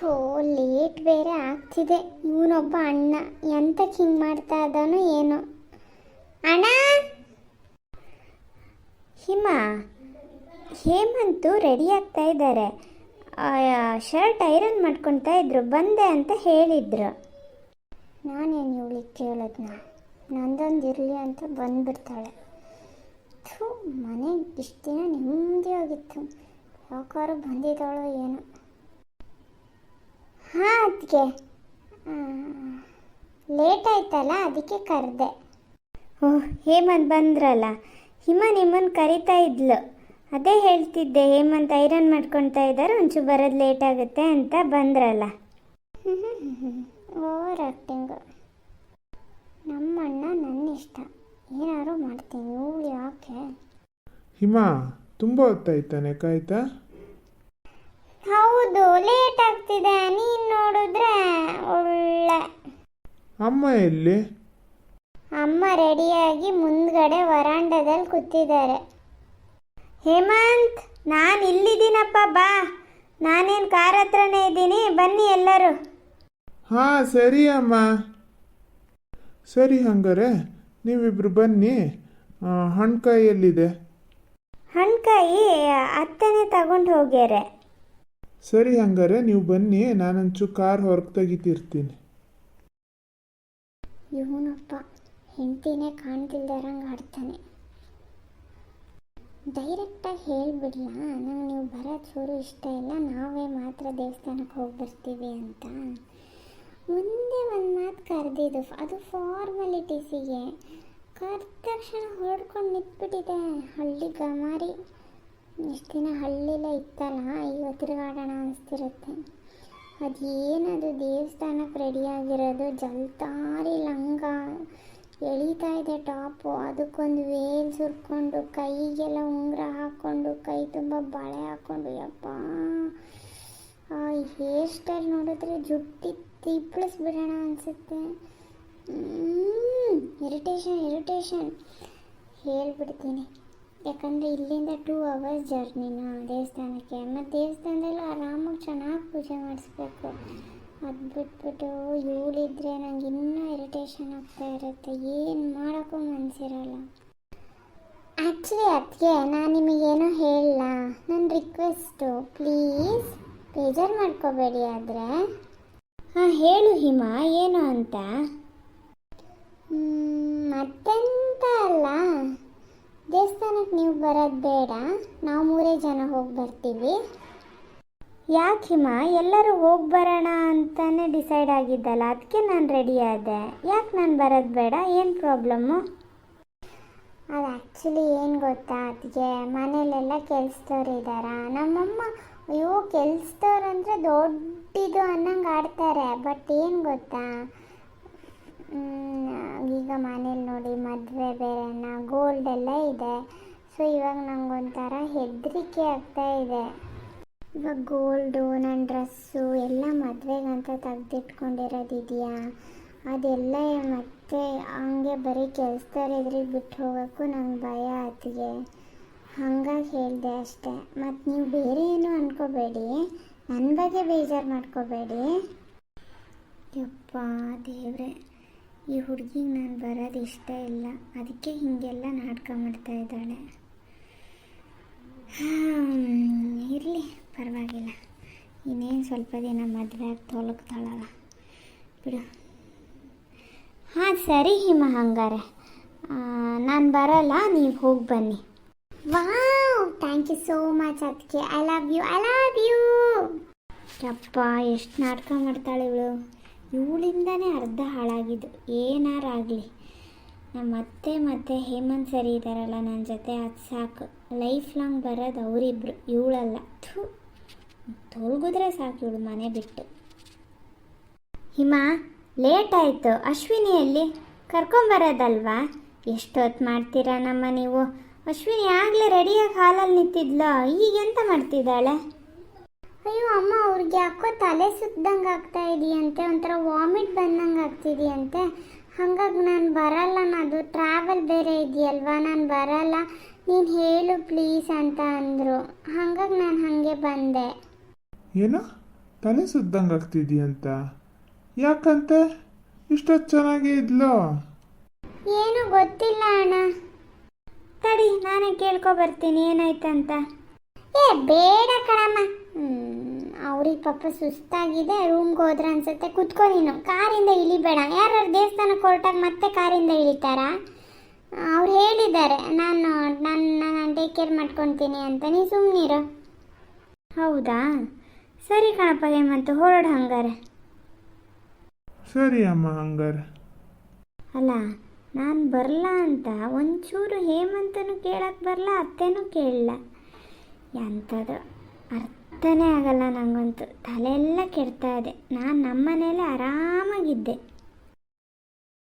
ಥೋ ಲೇಟ್ ಬೇರೆ ಆಗ್ತಿದೆ. ಇವನೊಬ್ಬ ಅಣ್ಣ. ಎಂತ ಹಿಂಗೆ ಮಾಡ್ತಾ ಇದ್ದಾನೋ ಏನೋ. ಅಣ್ಣ! ಹಿಮ, ಹೇಮಂತು ರೆಡಿ ಆಗ್ತಾ ಇದ್ದಾರೆ. ಶರ್ಟ್ ಐರನ್ ಮಾಡ್ಕೊತಾ ಇದ್ರು. ಬಂದೆ ಅಂತ ಹೇಳಿದ್ರು. ನಾನೇನು ಇವಳಿಗೆ ಕೇಳೋದ್ನ? ನಂದೊಂದು ಇರಲಿ ಅಂತ ಬಂದ್ಬಿಡ್ತಾಳೆ. ಥೂ, ಮನೆಗೆ ಇಷ್ಟು ದಿನ ನೆಮ್ಮದಿ ಆಗಿತ್ತು ಯಾಕಾರು ಬಂದಿದ್ದಾಳೋ ಏನೋ. ಹಾಂ ಅದಕ್ಕೆ ಲೇಟ್ ಆಯ್ತಲ್ಲ ಅದಕ್ಕೆ ಕರೆದೆ. ಓಹ್ ಹೇಮಂತ್ ಬಂದ್ರಲ್ಲ? ಹಿಮ ನಿಮ್ಮನ್ನು ಕರಿತಾ ಇದ್ಲು. ಅದೇ ಹೇಳ್ತಿದ್ದೆ ಹೇಮಂತ್ ಐರನ್ ಮಾಡ್ಕೊಳ್ತಾ ಇದ್ದಾರೆ ಒಂಚೂರು ಬರೋದು ಲೇಟ್ ಆಗುತ್ತೆ ಅಂತ ಬಂದ್ರಲ್ಲ. ಓವರ್ ಆ್ಯಕ್ಟಿಂಗು ನಮ್ಮ ಅಣ್ಣ ನನ್ನ ಇಷ್ಟ. ಏನಾದ್ರು ಮಾಡ್ತೀನಿ ಇವಳು ಯಾಕೆ? ಹಿಮ ತುಂಬ ಹೊತ್ತಾಯ್ತಾನೆ ಕಾಯ್ತಾ? ಹೌದು ಲೇಟ್ ಆಗ್ತಿದೆ. ನೀನು ನೋಡಿದ್ರೆ ಒಳ್ಳೆ. ಅಮ್ಮ ಎಲ್ಲಿ? ಅಮ್ಮ ರೆಡಿಯಾಗಿ ಮುಂದ್ಗಡೆ ವರಾಂಡದಲ್ಲಿ ಕೂತಿದ್ದಾರೆ. ಹೇಮಂತ್ ನಾನು ಇಲ್ಲಿದ್ದೀನಪ್ಪ ಬಾ. ನಾನೇನು ಕಾರ್ ಹತ್ರನೇ ಇದ್ದೀನಿ ಬನ್ನಿ ಎಲ್ಲರೂ. ಹಾ ಸರಿ ಅಮ್ಮ. ಸರಿ ಹಂಗಾರೆ ನೀವಿಬ್ರು ಬನ್ನಿ. ಆ, ಹಣ್ಕಾಯಿ ಎಲ್ಲಿದೆ ಹಣ್ಕಾಯಿ ಅತ್ತನೇ ತಗೊಂಡು ಹೋಗ್ಯಾರೆ. ಸರಿ ಹಂಗಾರೆ ನೀವು ಬನ್ನಿ ನಾನಂಚು ಕಾರ್ ಹೊರಗೆ ತೆಗಿತಿರ್ತೀನಿ. ಇವನಪ್ಪ ಹೆಂಡತಿನೇ ಕಾಣ್ತಿಲ್ದಾರಂಗೆ ಆಡ್ತಾನೆ. ಡೈರೆಕ್ಟಾಗಿ ಹೇಳಿಬಿಡ್ಲ, ನಂಗೆ ನೀವು ಬರೋದು ಚೂರು ಇಷ್ಟ ಇಲ್ಲ, ನಾವೇ ಮಾತ್ರ ದೇವಸ್ಥಾನಕ್ಕೆ ಹೋಗಿ ಬರ್ತೀವಿ ಅಂತ. ಮುಂದೆ ಒಂದು ಮಾತು ಕರೆದಿದ್ದು, ಅದು ಫಾರ್ಮಾಲಿಟೀಸಿಗೆ ಕರೆದ ತಕ್ಷಣ ಹೊಡ್ಕೊಂಡು ನಿಂತ್ಬಿಟ್ಟಿದೆ, ಹಳ್ಳಿ ಗಮಾರಿ. ಇಷ್ಟು ದಿನ ಹಳ್ಳಿಲೇ ಇತ್ತಲ್ಲ ಈಗ ತಿರುಗಾಡೋಣ ಅನಿಸ್ತಿರುತ್ತೆ. ಅದೇನದು ದೇವಸ್ಥಾನಕ್ಕೆ ರೆಡಿಯಾಗಿರೋದು ಜಲ್ತಾರಿ ಲಂಗ ಎಳೀತಾ ಇದೆ ಟಾಪು ಅದಕ್ಕೊಂದು ವೇಲ್ ಸುರ್ಕೊಂಡು, ಕೈಗೆಲ್ಲ ಉಂಗುರ ಹಾಕ್ಕೊಂಡು ಕೈ ತುಂಬ ಬಳೆ ಹಾಕ್ಕೊಂಡು ಯಪ್ಪ. ಹೇರ್ ಸ್ಟೈಲ್ ನೋಡಿದ್ರೆ ಜುಟ್ಟಿ ತಿಪ್ಪಳಿಸ್ಬಿಡೋಣ ಅನಿಸುತ್ತೆ. ಇರಿಟೇಷನ್ ಇರಿಟೇಷನ್ ಹೇಳ್ಬಿಡ್ತೀನಿ. ಯಾಕಂದರೆ ಇಲ್ಲಿಂದ ಟೂ ಅವರ್ಸ್ ಜರ್ನಿನ ದೇವಸ್ಥಾನಕ್ಕೆ. ಮತ್ತು ದೇವಸ್ಥಾನದಲ್ಲಿ ಆರಾಮಾಗಿ ಚೆನ್ನಾಗಿ ಪೂಜೆ ಮಾಡಿಸ್ಬೇಕು. ಅದು ಬಿಟ್ಬಿಟ್ಟು ಇವಳಿದ್ರೆ ನಂಗೆ ಇನ್ನೂ ಇರಿಟೇಷನ್ ಆಗ್ತಾ ಇರುತ್ತೆ. ಏನು ಮಾಡೋಕ್ಕೂ ಮನಸ್ಸಿರಲ್ಲ ಆ್ಯಕ್ಚುಲಿ ಅದಕ್ಕೆ ನಾನು ನಿಮಗೇನೋ ಹೇಳಲ್ಲ. ನನ್ನ ರಿಕ್ವೆಸ್ಟು ಪ್ಲೀಸ್ ಬೇಜಾರು ಮಾಡ್ಕೋಬೇಡಿ ಆದರೆ. ಹಾಂ, ಹೇಳು ಹಿಮಾ, ಏನು ಅಂತ? ಮತ್ತೆಂತ ಅಲ್ಲ. ದೇವಸ್ಥಾನಕ್ಕೆ ನೀವು ಬರೋದು ಬೇಡ. ನಾವು ಮೂರೇ ಜನ ಹೋಗಿ ಬರ್ತೀವಿ. ಯಾಕೆ ಹಿಮ? ಎಲ್ಲರೂ ಹೋಗಿ ಬರೋಣ ಅಂತಲೇ ಡಿಸೈಡ್ ಆಗಿದ್ದಲ್ಲ. ಅದಕ್ಕೆ ನಾನು ರೆಡಿ ಆದೆ. ಯಾಕೆ ನಾನು ಬರೋದು ಬೇಡ? ಏನು ಪ್ರಾಬ್ಲಮ್ಮು ಅದು ಆ್ಯಕ್ಚುಲಿ ಏನು ಗೊತ್ತಾ? ಅದಕ್ಕೆ ಮನೇಲೆಲ್ಲ ಕೆಲಸದವ್ರು ಇದ್ದಾರ ನಮ್ಮಮ್ಮ, ಅಯ್ಯೋ ಕೆಲಸದವ್ರು ಅಂದರೆ ದೊಡ್ಡದು ಅನ್ನಂಗೆ ಆಡ್ತಾರೆ. ಬಟ್ ಏನು ಗೊತ್ತಾ? ಈಗ ಮನೇಲಿ ನೋಡಿ ಮದುವೆ ಬೇರೆನ ಗೋಲ್ಡ್ ಎಲ್ಲ ಇದೆ. ಸೊ ಇವಾಗ ನಂಗೊಂಥರ ಹೆದರಿಕೆ ಆಗ್ತಾ ಇದೆ. ಇವಾಗ ಗೋಲ್ಡು ನನ್ನ ಡ್ರೆಸ್ಸು ಎಲ್ಲ ಮದುವೆಗಂತ ತೆಗೆದಿಟ್ಕೊಂಡಿರೋದಿದೆಯಾ ಅದೆಲ್ಲ ಮತ್ತೆ ಹಂಗೆ ಬರೀ ಕೆಲಸದವ್ರು ಎದುರಿಗೆ ಬಿಟ್ಟು ಹೋಗೋಕ್ಕೂ ನಂಗೆ ಭಯ ಆತಿಗೆ. ಹಂಗಾಗಿ ಹೇಳಿದೆ ಅಷ್ಟೆ. ಮತ್ತು ನೀವು ಬೇರೆ ಏನು ಅಂದ್ಕೋಬೇಡಿ ನನ್ನ ಬಗ್ಗೆ ಬೇಜಾರು ಮಾಡ್ಕೋಬೇಡಿ. ಯಪ್ಪ ದೇವ್ರೆ. ಈ ಹುಡುಗಿಗೆ ನಾನು ಬರೋದು ಇಷ್ಟ ಇಲ್ಲ. ಅದಕ್ಕೆ ಹೀಗೆಲ್ಲ ನಾಟಕ ಮಾಡ್ತಾ ಇದ್ದಾಳೆ. ಇರಲಿ, ಪರವಾಗಿಲ್ಲ. ಇನ್ನೇನು ಸ್ವಲ್ಪ ದಿನ ಮದುವೆ ಆಗಿ ತೊಲಗ್ತಾಳಲ್ಲ. ಬಿಡು. ಹಾಂ, ಸರಿ ಹಿಮ ಹಂಗಾರೆ. ನಾನು ಬರಲ್ಲ, ನೀವು ಹೋಗಿ ಬನ್ನಿ. Wow thank you so much ಅದಕ್ಕೆ I love you I love you ಯಪ್ಪ, ಎಷ್ಟು ನಾಟಕ ಮಾಡ್ತಾಳೆ ಇವಳು. ಇವಳಿಂದನೇ ಅರ್ಧ ಹಾಳಾಗಿದ್ದು. ಏನಾರಾಗಲಿ ನಮ್ಮ ಅತ್ತೆ ಮತ್ತು ಹೇಮಂತ್ ಸರಿ ಇದ್ದಾರಲ್ಲ ನನ್ನ ಜೊತೆ, ಅದು ಸಾಕು. ಲೈಫ್ ಲಾಂಗ್ ಬರೋದು ಅವರಿಬ್ರು, ಇವಳಲ್ಲ. ಥೂ. ತೊಲಗಿದ್ರೆ ಸಾಕು ಇವಳು ಮನೆ ಬಿಟ್ಟು. ಹಿಮ, ಲೇಟ್ ಆಯಿತು. ಅಶ್ವಿನಿಯಲ್ಲಿ ಕರ್ಕೊಂಬರೋದಲ್ವಾ ಎಷ್ಟೊತ್ತು ಮಾಡ್ತೀರಾ ನಮ್ಮ ನೀವು? ಅಶ್ವಿನಿ ಆಗಲೇ ರೆಡಿಯಾಗಿ ಹಾಲಲ್ಲಿ ನಿಂತಿದ್ಲೋ? ಈಗೆಂತ ಮಾಡ್ತಿದ್ದಾಳೆ? ಅಯ್ಯೋ, ಅಮ್ಮ ಅವ್ರಿಗೆ ಯಾಕೋ ತಲೆ ಸುತ್ತದಂಗೆ ಆಗ್ತಾ ಇದೆಯಂತೆ? ಒಂಥರ ವಾಮಿಟ್ ಬಂದಂಗೆ ಆಗ್ತಿದೆಯಂತೆ? ಹಾಗಾಗಿ ನಾನು ಬರಲ್ಲ ನಾನು ಟ್ರಾವೆಲ್ ಬೇರೆ ಇದೆಯಲ್ವಾ? ನಾನು ಬರಲ್ಲ. ನೀನು ಹೇಳು ಪ್ಲೀಸ್ ಅಂತ ಅಂದರು. ಹಾಗಾಗಿ ನಾನು ಹಾಗೆ ಬಂದೆ. ಏನು? ತಲೆ ಸುತ್ತದಂಗೆ ಆಗ್ತಿದೆಯಂತ? ಯಾಕಂತೆ? ಇಷ್ಟೊತ್ತು ಚೆನ್ನಾಗಿ ಇದ್ಲು? ಏನು ಗೊತ್ತಿಲ್ಲ ಅಣ್ಣ. ತಡಿ ನಾನೇ ಕೇಳ್ಕೊ ಬರ್ತೀನಿ. ಏನಾಯ್ತಂತ? ಏ ಬೇಡ ಕಣಮ್ಮ. ಅವ್ರಿಗೆ ಪಾಪ ಸುಸ್ತಾಗಿದೆ ರೂಮ್ಗೆ ಹೋದ್ರೆ ಅನ್ಸುತ್ತೆ ಕುತ್ಕೋ ನೀನು. ಕಾರಿಂದ ಇಳಿಬೇಡ. ಯಾರು ದೇವಸ್ಥಾನಕ್ಕೆ ಹೊರಟಾಗ ಮತ್ತೆ ಕಾರಿಂದ ಇಳಿತಾರ? ಅವ್ರು ಹೇಳಿದ್ದಾರೆ ನಾನು ನನ್ನ ನಾನು ಟೇಕ್ ಕೇರ್ ಮಾಡ್ಕೊತೀನಿ ಅಂತ. ನೀ ಸುಮ್ಮನಿರು ಹೌದಾ? ಸರಿ ಕಣಪ್ಪ ಹೇಮಂತ ಹೊರಡು ಹಂಗಾರೆ. ಸರಿ ಅಮ್ಮ ಹಂಗಾರೆ. ಅಲ್ಲ ನಾನು ಬರಲ್ಲ ಅಂತ. ಒಂಚೂರು ಹೇಮಂತನೂ ಕೇಳಕ್ಕೆ ಬರಲ್ಲ ಅತ್ತೆನೂ ಕೇಳಲ್ಲ. ಎಂಥದ್ದು ಅರ್ಥನೇ ಆಗಲ್ಲ ನನಗಂತೂ ತಲೆಯೆಲ್ಲ ಕೆಡ್ತಾ ಇದೆ. ನಾನು ನಮ್ಮ ಮನೇಲಿ ಆರಾಮಾಗಿದ್ದೆ.